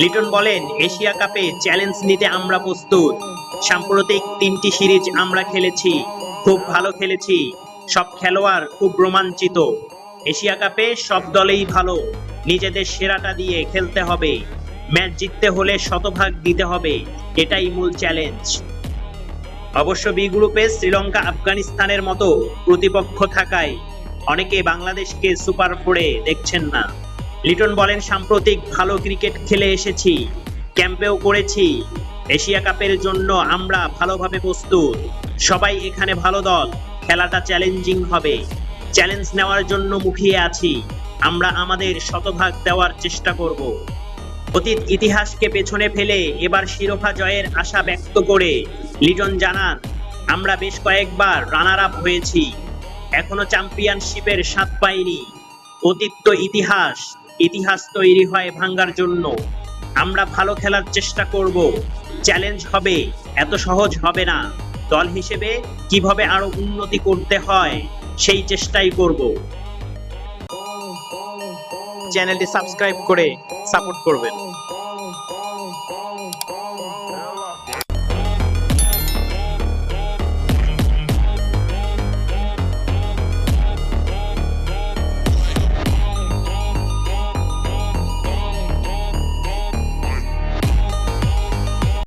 লিটন বলেন, এশিয়া কাপে চ্যালেঞ্জ নিতে আমরা প্রস্তুত। সাম্প্রতিক তিনটি সিরিজ আমরা খেলেছি, খুব ভালো খেলেছি। সব খেলোয়াড় খুব রোমাঞ্চিত। এশিয়া কাপে সব দলেই ভালো। নিজেদের সেরাটা দিয়ে খেলতে হবে। ম্যাচ জিততে হলে শতভাগ দিতে হবে। এটাই মূল চ্যালেঞ্জ। অবশ্য বি গ্রুপে শ্রীলঙ্কা আফগানিস্তানের মতো প্রতিপক্ষ থাকায় অনেকে বাংলাদেশকে সুপার ফোরে দেখছেন না। লিটন বলেন, সাম্প্রতিক ভালো ক্রিকেট খেলে এসেছি, ক্যাম্পেও করেছি। এশিয়া কাপের জন্য আমরা ভালোভাবে প্রস্তুত। সবাই এখানে ভালো দল, খেলাটা চ্যালেঞ্জিং হবে। চ্যালেঞ্জ নেওয়ার জন্য মুখিয়ে আছি। আমরা আমাদের শতভাগ দেওয়ার চেষ্টা করব। অতীত ইতিহাসকে পেছনে ফেলে এবার শিরোপা জয়ের আশা ব্যক্ত করে লিটন জানান, আমরা বেশ কয়েকবার রানার আপ হয়েছি। এখনও চ্যাম্পিয়নশিপের স্বাদ পাইনি। অতীত ইতিহাস ইতিহাস তৈরি হয় ভাঙ্গার জন্য। আমরা ভালো খেলার চেষ্টা করব। চ্যালেঞ্জ হবে, এত সহজ হবে না। দল হিসেবে কীভাবে আরও উন্নতি করতে হয়, সেই চেষ্টাই করব। চ্যানেলটি সাবস্ক্রাইব করে সাপোর্ট করবেন।